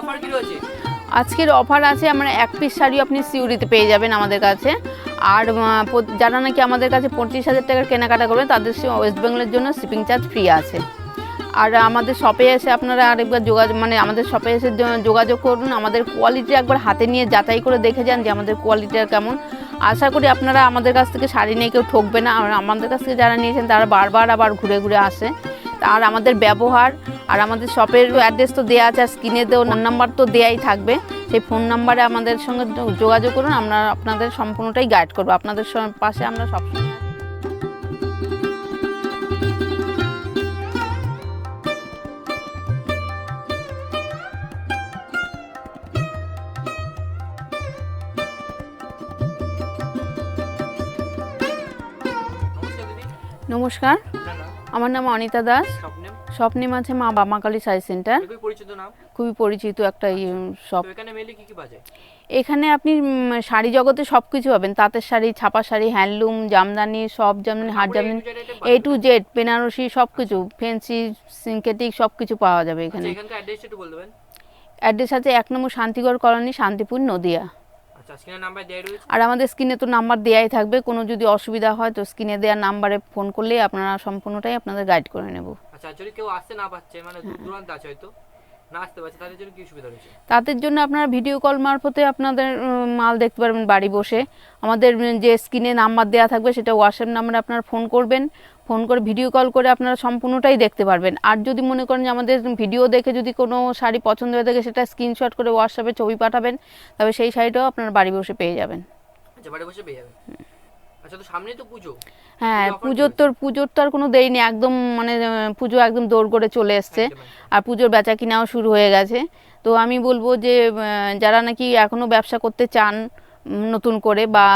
Offer আজকের offer আছে, আমরা এক পিস শাড়ি আপনি সিউরিতে পেয়ে যাবেন আমাদের কাছে। আর যারা নাকি আমাদের কাছে পঁচিশ হাজার টাকার কেনাকাটা করবেন তাদের ওয়েস্ট বেঙ্গলের জন্য শিপিং চার্জ ফ্রি আছে। আর আমাদের শপে এসে আপনারা আরেকবার যোগাযোগ মানে আমাদের শপে এসে যোগাযোগ করুন, আমাদের কোয়ালিটি একবার হাতে নিয়ে যাচাই করে দেখে যান যে আমাদের কোয়ালিটিটা কেমন। আশা করি আপনারা আমাদের কাছ থেকে শাড়ি নিয়ে কেউ ঠকবে না, আর আমাদের কাছ থেকে যারা নিয়েছেন তারা বারবার আবার ঘুরে ঘুরে আসে। আর আমাদের ব্যবহার, আর আমাদের শপের অ্যাড্রেস তো দেওয়া আছে, আর স্ক্রিনে দেওয়া ফোন নাম্বার তো দেওয়াই থাকবে সেই ফোন নাম্বারে আমাদের সঙ্গে যোগাযোগ করুন, আমরা আপনাদের সম্পূর্ণটাই গাইড করব আপনাদের পাশে আমরা আছি। নমস্কার আমার নাম অনিতা দাস। স্বপ্নেম আছে মা বামাকালী সাই সেন্টার। খুবই পরিচিত খুবই পরিচিত একটা শপ এখানে বাজে এখানে আপনি শাড়ি জগতে সব কিছু পাবেন। তাঁতের শাড়ি ছাপা শাড়ি হ্যান্ডলুম জামদানি সব জামদানি হাট jamdani A to Z Benarasi সব কিছু ফেন্সি সিনথেটিক সব কিছু পাওয়া যাবে এখানে। বলতে পারেন অ্যাড্রেস আছে এক নম্বর শান্তিগড় কলোনি শান্তিপুর নদিয়া। আর আমাদের স্ক্রিনে তো নাম্বার দেওয়াই থাকবে। কোনো যদি অসুবিধা হয় তো স্ক্রিনে দেওয়ার নাম্বারে ফোন করলেই আপনারা সম্পূর্ণটাই আপনাদের গাইড করে নেব। আচ্ছা যদি কেউ আসতে না পারছে মানে দূরান্ত আছে হয়তো না আসতে পারছে তাদের জন্য কি সুবিধা রয়েছে? তাদের জন্য আপনারা ভিডিও কল মারফতে আপনাদের মাল দেখতে পারবেন বাড়ি বসে। আমাদের যে স্ক্রিনে নাম্বার দেওয়া থাকবে সেটা হোয়াটসঅ্যাপ নাম্বারে আপনারা ফোন করবেন। ফোন করে ভিডিও কল করে আপনারা সম্পূর্ণটাই দেখতে পারবেন। আর যদি মনে করেন যে আমাদের ভিডিও দেখে যদি কোনো শাড়ি পছন্দ হয়ে থাকে সেটা স্ক্রিনশট করে হোয়াটসঅ্যাপে ছবি পাঠাবেন তবে সেই শাড়িটাও আপনারা বাড়ি বসে পেয়ে যাবেন। আচ্ছা বাড়ি বসে পেয়ে আচ্ছা তো সামনেই তো পুজো। হ্যাঁ পুজোর তোর পুজোর তো আর কোনো দেরি নেই একদম মানে পুজো একদম দৌড় করে চলে এসছে। আর পুজোর বেচা কিনাও শুরু হয়ে গেছে। তো আমি বলব যে যারা নাকি এখনও ব্যবসা করতে চান নতুন করে বা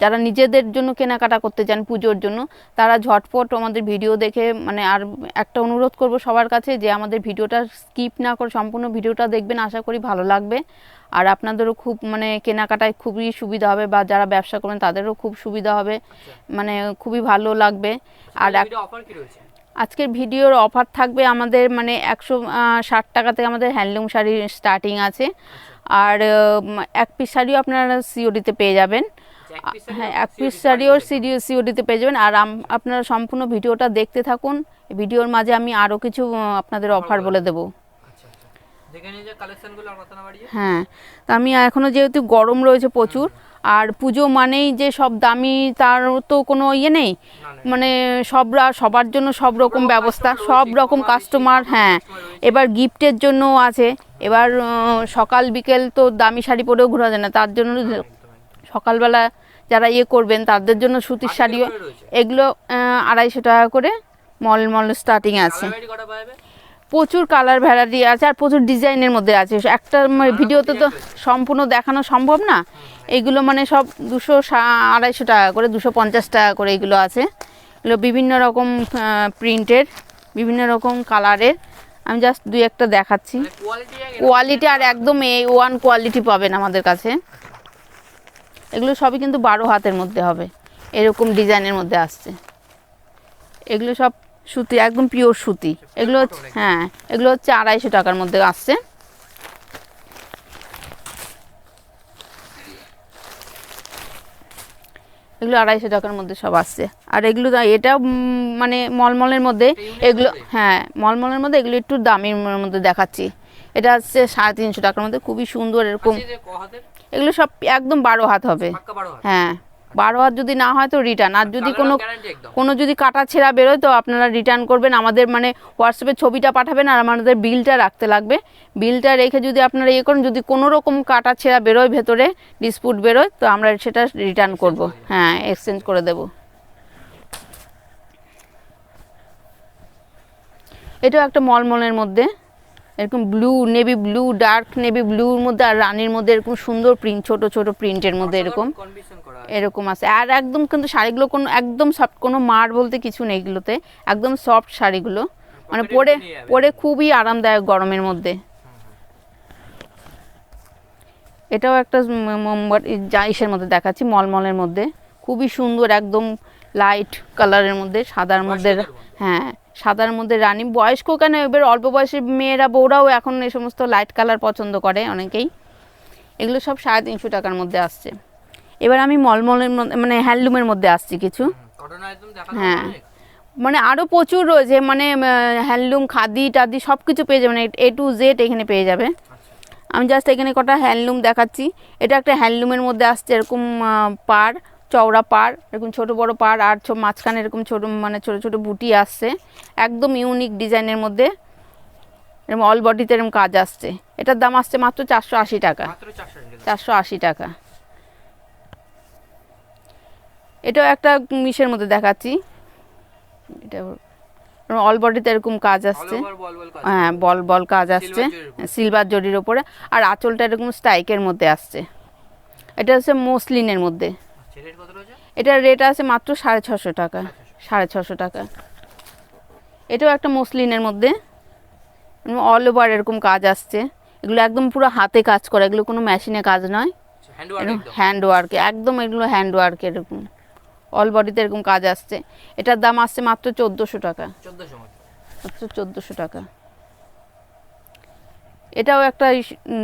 যারা নিজেদের জন্য কেনাকাটা করতে চান পুজোর জন্য তারা ঝটপট আমাদের ভিডিও দেখে মানে আর একটা অনুরোধ করব সবার কাছে যে আমাদের ভিডিওটা স্কিপ না করে সম্পূর্ণ ভিডিওটা দেখবেন আশা করি ভালো লাগবে। আর আপনাদেরও খুব মানে কেনাকাটায় খুবই সুবিধা হবে বা যারা ব্যবসা করবেন তাদেরও খুব সুবিধা হবে। মানে খুবই ভালো লাগবে। আর অফার কি রয়েছে? আজকের ভিডিওর অফার থাকবে আমাদের মানে একশো ষাট টাকা থেকে আমাদের হ্যান্ডলুম শাড়ি স্টার্টিং আছে। আর এক পিস শাড়িও আপনারা সিওডিতে পেয়ে যাবেন। আচ্ছা, হ্যাঁ এক পিস শাড়িও সিডি সিওডিতে পেয়ে যাবেন। আর আপনারা সম্পূর্ণ ভিডিওটা দেখতে থাকুন। ভিডিওর মাঝে আমি আরও কিছু আপনাদের অফার বলে দেবো। আচ্ছা আচ্ছা। হ্যাঁ তা আমি এখনও যেহেতু গরম রয়েছে প্রচুর আর পুজো মানেই যে সব দামি তার তো কোনো ইয়ে নেই। মানে সবরা সবার জন্য সব রকম ব্যবস্থা সব রকম কাস্টমার হ্যাঁ। এবার গিফটের জন্যও আছে। এবার সকাল বিকেল তো দামি শাড়ি পরেও ঘোরা যায় না তার জন্য একদম। সকালবেলা যারা ইয়ে করবেন তাদের জন্য সুতির শাড়িও এগুলো আড়াইশো টাকা করে মল মল স্টার্টিং আছে? প্রচুর কালার ভ্যারাইটি আছে আর প্রচুর ডিজাইনের মধ্যে আছে। একটা ভিডিওতে তো সম্পূর্ণ দেখানো সম্ভব না। এইগুলো মানে সব দুশো আড়াইশো টাকা করে দুশো পঞ্চাশ টাকা করে এগুলো আছে। এগুলো বিভিন্ন রকম প্রিন্টের বিভিন্ন রকম কালারের আমি জাস্ট দুই একটা দেখাচ্ছি। মানে কোয়ালিটি আর একদম এ ওয়ান কোয়ালিটি পাবেন আমাদের কাছে। এগুলো সবই কিন্তু বারো হাতের মধ্যে হবে। এরকম ডিজাইনের মধ্যে আসছে। এগুলো সব সুতি একদম পিওর সুতি। এগুলো হচ্ছে হ্যাঁ এগুলো হচ্ছে আড়াইশো টাকার মধ্যে আসছে। এগুলো আড়াইশো টাকার মধ্যে সব আসছে। আর এগুলো এটা মানে মলমলের মধ্যে এগুলো হ্যাঁ মলমলের মধ্যে এগুলো একটু দামের মধ্যে দেখাচ্ছি। এটা হচ্ছে সাড়ে তিনশো টাকার মধ্যে খুবই সুন্দর এরকম। হাতের? এগুলো সব একদম বারো হাত হবে। হ্যাঁ। বারো হাত যদি না হয় তো রিটার্ন আর যদি কোনো কোনো যদি কাটা ছেঁড়া বেরোয় তো আপনারা রিটার্ন করবেন। আমাদের মানে হোয়াটসঅ্যাপে ছবিটা পাঠাবেন আর আমাদের বিলটা রাখতে লাগবে। বিলটা রেখে যদি আপনারা ইয়ে করেন যদি কোনো রকম কাটা ছেঁড়া বেরোয় ভেতরে ডিসপুট বেরোয় তো আমরা সেটা রিটার্ন করব। হ্যাঁ এক্সচেঞ্জ করে দেব। এটাও একটা মলমলের মধ্যে। এরকম blue navy blue dark navy ব্লুর মধ্যে আর রানীর মধ্যে এরকম সুন্দর প্রিন্ট ছোট ছোট প্রিন্টের মধ্যে এরকম। এরকম আছে। আর একদম কিন্তু শাড়িগুলো কোনো একদম সফট কোনো মার বলতে কিছু নেই এগুলোতে। একদম সফট শাড়িগুলো। মানে পরে পরে খুবই আরামদায়ক গরমের মধ্যে। এটাও একটা মোমবাতি জাইসের মধ্যে দেখাচ্ছি মলমলের মধ্যে। খুবই সুন্দর একদম লাইট কালারের মধ্যে সাদার মধ্যে হ্যাঁ সাদার মধ্যে রানী। বয়স্ক কেন? এবার অল্প বয়সী মেয়েরা বউরাও এখন এই সমস্ত লাইট কালার পছন্দ করে অনেকেই। এগুলো সব সাড়ে তিনশো টাকার মধ্যে আসছে। এবার আমি মলমলের মধ্যে মানে হ্যান্ডলুমের মধ্যে আসছি কিছু। হ্যাঁ। মানে আরও প্রচুর রয়েছে মানে হ্যান্ডলুম খাদি টাদি সব কিছু পেয়ে যাবেন এ টু জেড এখানে পেয়ে যাবে। আচ্ছা। আমি জাস্ট এখানে কটা হ্যান্ডলুম দেখাচ্ছি। এটা একটা হ্যান্ডলুমের মধ্যে আসছে এরকম পাড়। চওড়া পাড় এরকম ছোট বড় পাড় আর ছো- মাঝখানে এরকম ছোট মানে ছোট ছোট বুটি আসছে। একদম ইউনিক ডিজাইনের মধ্যে এরকম অল বডিতে এরকম কাজ আসছে। এটার দাম আসছে মাত্র চারশো আশি টাকা। চারশো আশি টাকা। এটাও একটা মিশের মধ্যে দেখাচ্ছি। এটা অল বডিতে এরকম কাজ আসছে। হ্যাঁ বল বল কাজ আসছে। সিলভার জরির ওপরে আর আঁচলটা এরকম স্ট্রাইকের মধ্যে আসছে। এটা হচ্ছে মসলিনের মধ্যে। আচ্ছা এটার রেট আছে মাত্র সাড়ে ছশো টাকা। সাড়ে ছশো। টাকা। এটাও একটা মসলিনের মধ্যে। অল ওভার এরকম কাজ আসছে। এগুলো একদম পুরো হাতে কাজ করা। এগুলো কোনো মেশিনে কাজ নয়। হ্যান্ড ওয়ার্ক একদম ওয়ার্কে একদম এগুলো হ্যান্ড ওয়ার্ক এরকম। অল বডিতে এরকম কাজ আসছে। এটার দাম আসছে মাত্র চোদ্দোশো টাকা। মাত্র চোদ্দোশো টাকা। এটাও একটা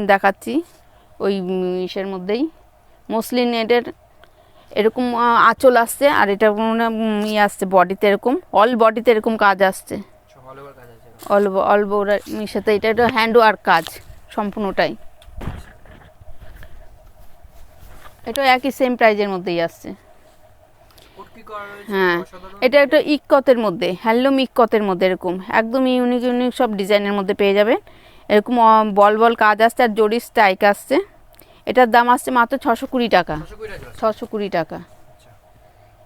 দেখাচ্ছি। ওই ইসের মধ্যেই। মসলিন এটের এরকম আঁচল আসছে আর এটা ইয়ে আসছে বডিতে এরকম অল বডিতে এরকম কাজ আসছে। অল ওভার কাজ আছে অল অল মিশাতে এটা একটা হ্যান্ড ওয়ার্ক কাজ সম্পূর্ণটাই। এটা একই সেম প্রাইজের মধ্যেই আসছে। হ্যাঁ এটা একটা ইকতের মধ্যে হ্যান্ডলুম ইকতের মধ্যে এরকম একদম ইউনিক ইউনিক সব ডিজাইনের মধ্যে পেয়ে যাবে এরকম বল বল কাজ আসছে আর জরি স্ট্রাইক আসছে। এটার দাম আসছে মাত্র ছশো কুড়ি টাকা। ছশো কুড়ি টাকা। আচ্ছা।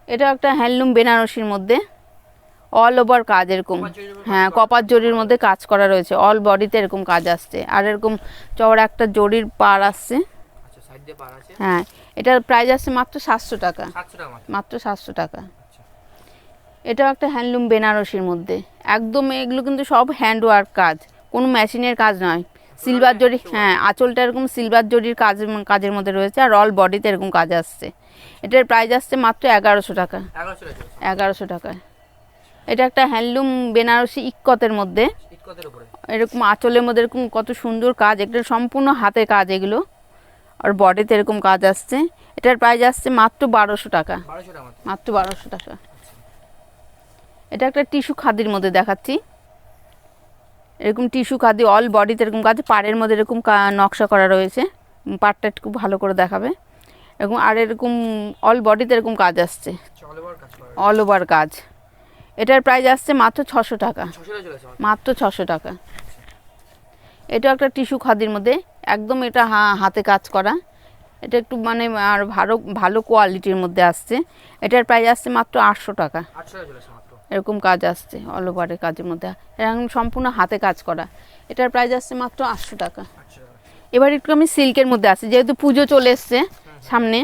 এটা একটা হ্যান্ডলুম বেনারসির মধ্যে। অল ওভার কাজ এরকম। হ্যাঁ কপার জরির মধ্যে কাজ করা রয়েছে। অল বডিতে এরকম কাজ আসছে। আর এরকম চওড়া একটা জরির পার আসছে। আচ্ছা হ্যাঁ এটার প্রাইস আসছে মাত্র সাতশো টাকা। মাত্র। সাতশো টাকা। আচ্ছা। এটাও একটা হ্যান্ডলুম বেনারসির মধ্যে। একদম এগুলো কিন্তু সব হ্যান্ড ওয়ার্ক কাজ। কোনো মেশিনের কাজ নয়। সিলভার জরি হ্যাঁ আঁচলটা এরকম সিলভার জরির কাজ কাজের মধ্যে রয়েছে আর অল বডিতে এরকম কাজ আসছে। এটার প্রাইস আসছে মাত্র এগারোশো টাকা। এগারোশো টাকা। এটা একটা হ্যান্ডলুম বেনারসি ইক্কতের মধ্যে। এরকম আঁচলের মধ্যে এরকম কত সুন্দর কাজ এটা সম্পূর্ণ হাতের কাজ এগুলো। আর বডিতে এরকম কাজ আসছে। এটার প্রাইস আসছে মাত্র বারোশো টাকা। 1200 টাকা মাত্র। মাত্র বারোশো টাকা। এটা একটা টিস্যু খাদির মধ্যে দেখাচ্ছি। এরকম টিস্যু খাদি অল বডিতে এরকম কাজ পাড়ের মধ্যে এরকম নকশা করা রয়েছে। পাড়টা একটু ভালো করে দেখাবে। এরকম আর এরকম অল বডিতে এরকম কাজ আসছে। অল ওভার কাজ। এটার প্রাইস আসছে মাত্র ছশো টাকা। 600 টাকা চলে আসে মাত্র ছশো টাকা। এটা একটা টিস্যু খাদির মধ্যে। একদম এটা হাতে কাজ করা। এটা একটু মানে আর ভালো ভালো কোয়ালিটির মধ্যে আসছে। এটার প্রাইস আসছে মাত্র আটশো টাকা। 800 টাকা চলে আসে মাত্র এরকম কাজ আসছে অল ওভারের কাজের মধ্যে। এরকম সম্পূর্ণ হাতে কাজ করা। এটার প্রাইস আসছে মাত্র আটশো টাকা। 800 টাকা এবার একটু আমি সিল্কের মধ্যে আসছি যেহেতু পুজো চলে এসছে সামনে।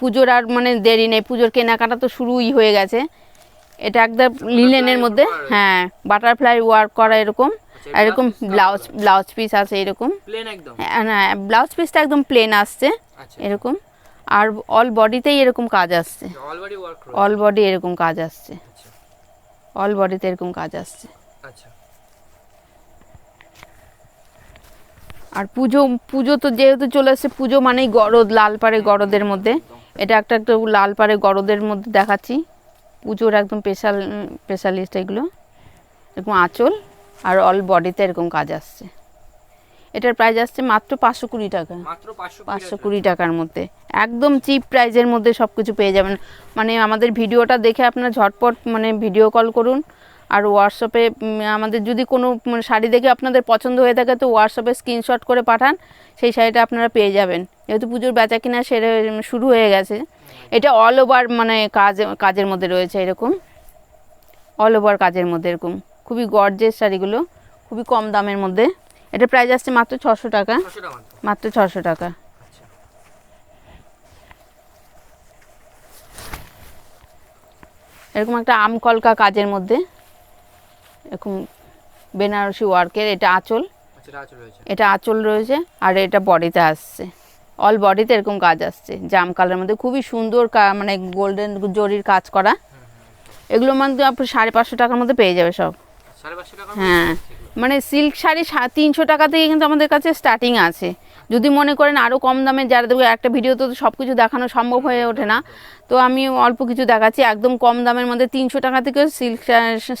পুজোর আর মানে দেরি নেই পুজোর কেনাকাটা তো শুরুই হয়ে গেছে। এটা একদম লিলেনের মধ্যে হ্যাঁ বাটারফ্লাই ওয়ার্ক করা এরকম। আচ্ছা, এরকম ব্লাউজ ব্লাউজ পিস আছে এরকম। প্লেন একদম? হ্যাঁ, না ব্লাউজ পিসটা একদম প্লেন আসছে আচ্ছা। এরকম। আর অল বডিতেই এরকম কাজ আসছে। All body work all body এরকম কাজ আসছে। আচ্ছা অল বডিতে এরকম কাজ আসছে। আচ্ছা। আর পুজো পুজো তো যেহেতু চলে আসছে পুজো মানেই গরদ লাল পাড়ে গরদের মধ্যে। এটা একটা একটা লাল পাড়ে গরদের মধ্যে দেখাচ্ছি। পুজোর একদম স্পেশাল স্পেশালিস্ট এগুলো। এরকম আঁচল আর অল বডিতে এরকম কাজ আসছে। এটার প্রাইস আসছে মাত্র পাঁচশো কুড়ি টাকা। পাঁচশো কুড়ি টাকার মধ্যে। একদম চিপ প্রাইজের মধ্যে সব কিছু পেয়ে যাবেন। মানে আমাদের ভিডিওটা দেখে আপনার ঝটপট মানে ভিডিও কল করুন। আর হোয়াটসঅ্যাপে আমাদের যদি কোনো মানে শাড়ি দেখে আপনাদের পছন্দ হয়ে থাকে তো হোয়াটসঅ্যাপে স্ক্রিনশট করে পাঠান। সেই শাড়িটা আপনারা পেয়ে যাবেন। যেহেতু পুজোর বেচা কিনা সেরে শুরু হয়ে গেছে। এটা অল ওভার মানে কাজ কাজের মধ্যে রয়েছে এরকম। অল ওভার কাজের মধ্যে এরকম। খুবই গর্জের শাড়িগুলো। খুবই কম দামের মধ্যে। এটা প্রাইস আসছে মাত্র ছশো টাকা। মাত্র। ছশো টাকা। আচ্ছা। এরকম একটা আম কলকা কাজের মধ্যে। এরকম বেনারসি ওয়ার্কের এটা আঁচল। আচ্ছা এটা আঁচল রয়েছে। আর এটা বডিতে আসছে। অল বডিতে এরকম কাজ আসছে। জাম কালারের মধ্যে খুবই সুন্দর মানে গোল্ডেন জরির কাজ করা। এগুলো মানে আপনি সাড়ে পাঁচশো টাকার মধ্যে পেয়ে যাবে সব। হ্যাঁ। মানে সিল্ক শাড়ি তিনশো টাকা থেকে কিন্তু আমাদের কাছে স্টার্টিং আছে। যদি মনে করেন আরও কম দামে যারা দেখবে, একটা ভিডিওতে তো সব কিছু দেখানো সম্ভব হয়ে ওঠে না। তো আমি অল্প কিছু দেখাচ্ছি, একদম কম দামের মধ্যে তিনশো টাকা থেকে সিল্ক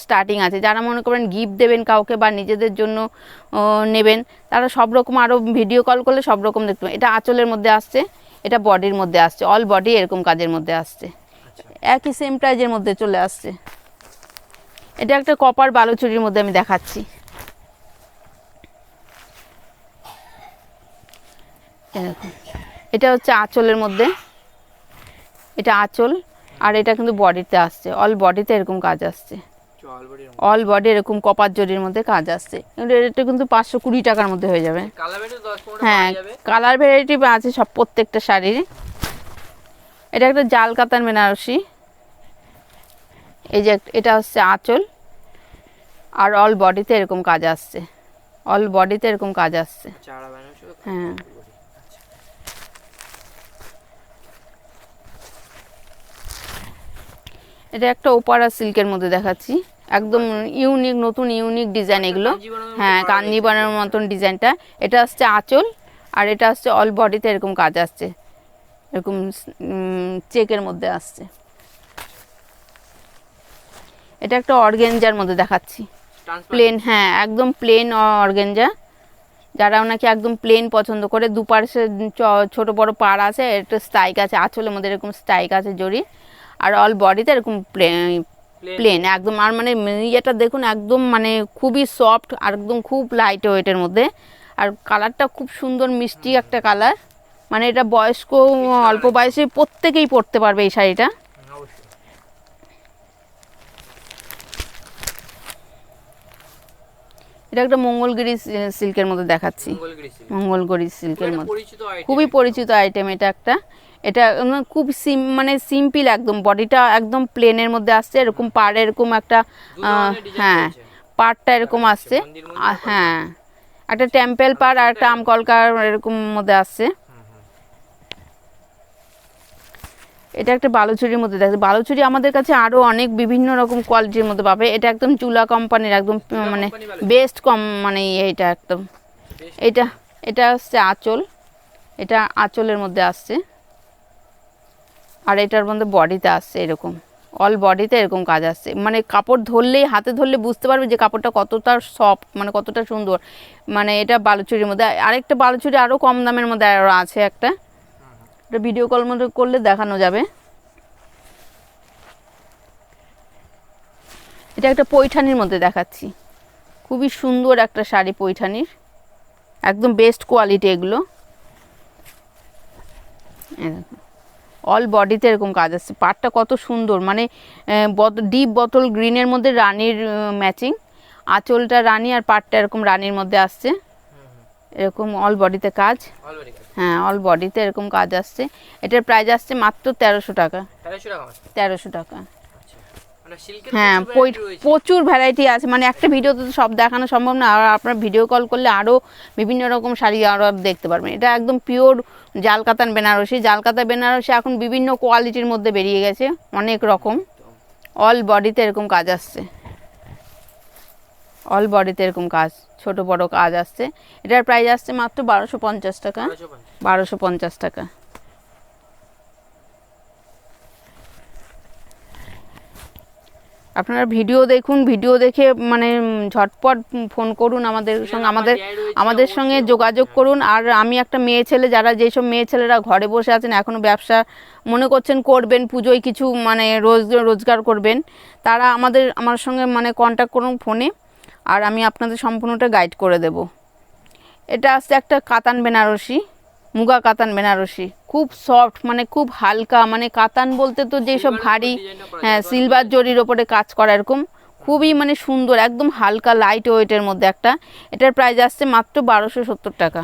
স্টার্টিং আছে। যারা মনে করেন গিফট দেবেন কাউকে বা নিজেদের জন্য নেবেন, তারা সব রকম আরও ভিডিও কল করলে সব রকম দেখতে পাবেন। এটা আঁচলের মধ্যে আসছে, এটা বডির মধ্যে আসছে অল বডি এরকম কাজের মধ্যে আসছে। একই সেম প্রাইজের মধ্যে চলে আসছে। এটা একটা কপার বালুচুরির মধ্যে আমি দেখাচ্ছি। এটা হচ্ছে আঁচলের মধ্যে। এটা আঁচল আর এটা কিন্তু বডিতে আসছে। অল বডিতে এরকম কাজ আসছে। অল বডি এরকম কপার জরির মধ্যে কাজ আসছে। কিন্তু এটা কিন্তু পাঁচশো কুড়ি টাকার মধ্যে হয়ে যাবে। হ্যাঁ কালার ভ্যারাইটি আছে সব প্রত্যেকটা শাড়ির। এটা একটা জাল কাতার বেনারসি। এই যে এটা হচ্ছে আঁচল। আর অল বডিতে এরকম কাজ আসছে। অল বডিতে এরকম কাজ আসছে। হ্যাঁ। এটা একটা ওপারা সিল্কের মধ্যে দেখাচ্ছি। একদম ইউনিক নতুন ইউনিক ডিজাইন এগুলো। হ্যাঁ কাঞ্জিবনের মতন ডিজাইনটা। এটা আসছে আঁচল আর এটা আসছে অল বডিতে এরকম কাজ আসছে। এরকম চেকের মধ্যে আসছে। এটা একটা অর্গেঞ্জার মধ্যে দেখাচ্ছি। প্লেন হ্যাঁ একদম প্লেন অর্গেঞ্জা। যারা ওনাকে একদম প্লেন পছন্দ করে দুপাশে ছোট বড় পাড় আছে একটা স্ট্রাইক আছে আঁচলের মধ্যে এরকম স্ট্রাইক আছে জড়ি আর অল বডিতে এরকম প্লেন একদম আর মানে ইয়েটা দেখুন একদম মানে খুবই সফট আর একদম খুব লাইট ওয়েটের মধ্যে। আর কালারটা খুব সুন্দর মিষ্টি একটা কালার মানে এটা বয়স্ক অল্প বয়সে প্রত্যেকেই পরতে পারবে এই শাড়িটা। এটা একটা মঙ্গলগিরি সিল্কের মধ্যে দেখাচ্ছি। মঙ্গলগিরি সিল্কের মতো। মধ্যে খুবই পরিচিত আইটেম এটা একটা। এটা খুব সিম মানে সিম্পল একদম। বডিটা একদম প্লেনের মধ্যে আসছে। এরকম পাড় এরকম একটা হ্যাঁ পারটা পাড়টা এরকম আসছে। মন্দির আহ, হ্যাঁ। একটা টেম্পেল পাড় আর একটা আমকলকার এরকম মধ্যে আসছে। এটা একটা বালুচুরির মধ্যে দেখছে বালুচুরি আমাদের কাছে আরও অনেক বিভিন্ন রকম কোয়ালিটির মধ্যে পাবে। এটা একদম চুলা কোম্পানির একদম মানে বেস্ট কম মানে এটা একদম। এটা এটা হচ্ছে আঁচল। এটা আঁচলের মধ্যে আসছে। আর এটার মধ্যে বডিতে আসছে এরকম। অল বডিতে এরকম কাজ আসছে। মানে কাপড় ধরলেই হাতে ধরলে বুঝতে পারবে যে কাপড়টা কতটা সফট মানে কতটা সুন্দর। মানে এটা বালুচুরির মধ্যে। আরেকটা বালুচুরি আরও কম দামের মধ্যে আরও আছে একটা। এটা ভিডিও কল মধ্যে করলে দেখানো যাবে। এটা একটা পৈঠানির মধ্যে দেখাচ্ছি। খুবই সুন্দর একটা শাড়ি পৈঠানির। একদম বেস্ট কোয়ালিটি এগুলো। অল বডিতে এরকম কাজ আসছে পাটটা কত সুন্দর মানে ডিপ বোতল গ্রিনের মধ্যে রানীর ম্যাচিং আঁচলটা রানী আর পাটটা এরকম রানীর মধ্যে আসছে। এরকম অল বডিতে কাজ। হ্যাঁ অল বডিতে এরকম কাজ আসছে। এটার প্রাইস আসছে মাত্র তেরোশো টাকা। তেরোশো টাকা আচ্ছা। মানে হ্যাঁ। প্রচুর ভ্যারাইটি আছে। মানে একটা ভিডিওতে তো সব দেখানো সম্ভব না। আর আপনার ভিডিও কল করলে আরও বিভিন্ন রকম শাড়ি আরও দেখতে পারবেন। এটা একদম পিওর জালকাতান বেনারসি। জালকাতা বেনারসি এখন বিভিন্ন কোয়ালিটির মধ্যে বেরিয়ে গেছে। অনেক রকম। অল বডিতে এরকম কাজ আসছে। অল বডিতে এরকম কাজ ছোট বড় কাজ আসছে। এটার প্রাইস আসছে মাত্র বারোশো পঞ্চাশ টাকা। বারোশো পঞ্চাশ টাকা। আপনারা ভিডিও দেখুন ভিডিও দেখে মানে ঝটপট ফোন করুন আমাদের সঙ্গে আমাদের আমাদের সঙ্গে যোগাযোগ করুন। আর আমি একটা মেয়ে ছেলে যারা যেসব মেয়ে ছেলেরা ঘরে বসে আছেন এখনও ব্যবসা মনে করছেন করবেন পুজোয় কিছু মানে রোজ রোজগার করবেন তারা আমাদের আমার সঙ্গে মানে কন্ট্যাক্ট করুন ফোনে আর আমি আপনাদের সম্পূর্ণটা গাইড করে দেব। এটা আসছে একটা কাতান বেনারসি মুগা কাতান বেনারসি। খুব সফট মানে খুব হালকা মানে কাতান বলতে তো যেসব ভারী হ্যাঁ সিলভার জরির ওপরে কাজ করা এরকম। খুবই মানে সুন্দর একদম হালকা লাইট ওয়েটের মধ্যে একটা। এটার প্রাইস আসছে মাত্র বারোশো সত্তর টাকা।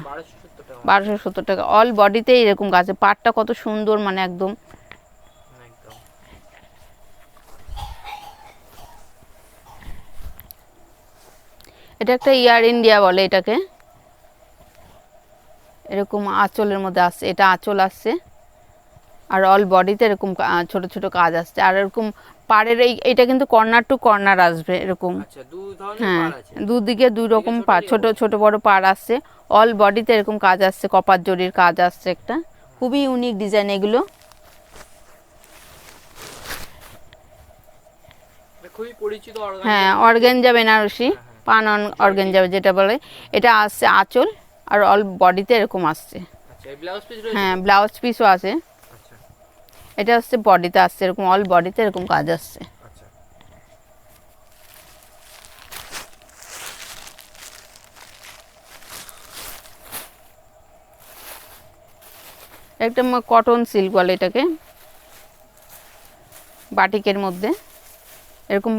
বারোশো সত্তর টাকা। অল বডিতেই এরকম কাজ আছে পাটটা কত সুন্দর মানে একদম। এটা একটা ইয়ার ইন্ডিয়া বলে এটাকে। এরকম আঁচলের মধ্যে আসছে এটা আঁচল আসছে। আর অল বডিতে এরকম ছোট ছোট কাজ আসছে। আর এরকম পাড়ের এই এটা কিন্তু কর্নার টু কর্নার আসবে এরকম। আচ্ছা হ্যাঁ দুদিকে দুই রকম পা ছোট ছোট বড় পাড় আসছে। অল বডিতে এরকম কাজ আসছে কপার জরির কাজ আসছে একটা। খুবই ইউনিক ডিজাইন এগুলো। খুবই পরিচিত organza। হ্যাঁ বেনারসি। পান অর্গেনজা যেটা বলে এটা আসছে আঁচল আর অল বডিতে এরকম আসছে। আচ্ছা হ্যাঁ ব্লাউজ পিসও আছে। আচ্ছা। এটা হচ্ছে বডিতে আসছে এরকম অল বডিতে এরকম কাজ আসছে। আচ্ছা। একটা কটন সিল্ক বলে এটাকে। বাটিকের মধ্যে। এরকম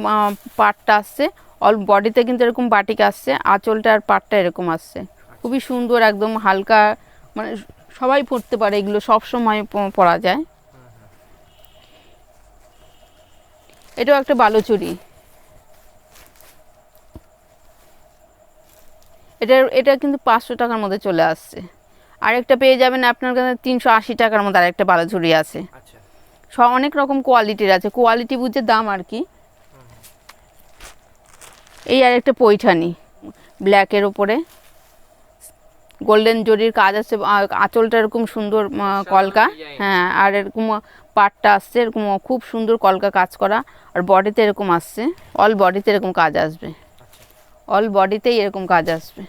পাটটা আসছে। অল বডিতে কিন্তু এরকম বাটিক আসছে আঁচলটা আর পাটটা এরকম আসছে। খুবই সুন্দর একদম হালকা মানে সবাই পরতে পারে এগুলো সব সময় পরা যায়। এটাও একটা বালুচুরি। এটা এটা কিন্তু পাঁচশো টাকার মধ্যে চলে আসছে। আরেকটা পেয়ে যাবেন আপনার কাছে তিনশো আশি টাকার মধ্যে আরেকটা বালুচুরি আছে। আচ্ছা। সব অনেক রকম কোয়ালিটির আছে। কোয়ালিটি বুঝে দাম আর কি। এই আর একটা পৈঠানি ব্ল্যাকের ওপরে। গোল্ডেন জরির কাজ আছে আঁচলটা এরকম সুন্দর কলকা। হ্যাঁ আর এরকম পাটটা আসছে এরকম খুব সুন্দর কলকা কাজ করা। আর বডিতে এরকম আসছে অল বডিতে এরকম কাজ আসবে। অল বডিতেই এরকম কাজ আসবে।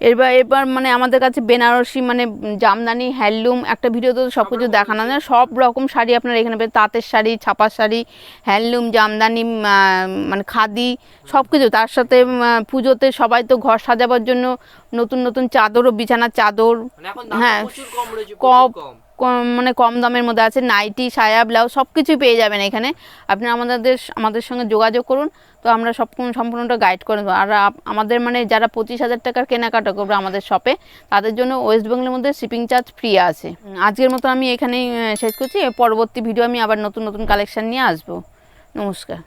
এবার এবার মানে আমাদের কাছে বেনারসি মানে জামদানি হ্যান্ডলুম একটা ভিডিওতে তো সব কিছু দেখানো যায়। সব রকম শাড়ি আপনারা এখানে পেয়ে তাঁতের শাড়ি ছাপার শাড়ি হ্যান্ডলুম জামদানি মানে খাদি সব কিছু তার সাথে পুজোতে সবাই তো ঘর সাজাবার জন্য নতুন নতুন চাদরও বিছানার চাদর। মানে হ্যাঁ, কম মানে কম দামের মধ্যে আছে। নাইটি সায়া ব্লাউজ সব কিছুই পেয়ে যাবেন এখানে। আপনি আমাদের আমাদের সঙ্গে যোগাযোগ করুন। তো আমরা সব সম্পূর্ণটা গাইড করে দেবো আর আমাদের মানে যারা পঁচিশ হাজার টাকার কেনাকাটা করবে আমাদের শপে তাদের জন্য ওয়েস্ট বেঙ্গলের মধ্যে শিপিং চার্জ ফ্রি আছে। আজকের মতো আমি এখানেই শেষ করছি। পরবর্তী ভিডিও আমি আবার নতুন নতুন কালেকশান নিয়ে আসব। নমস্কার।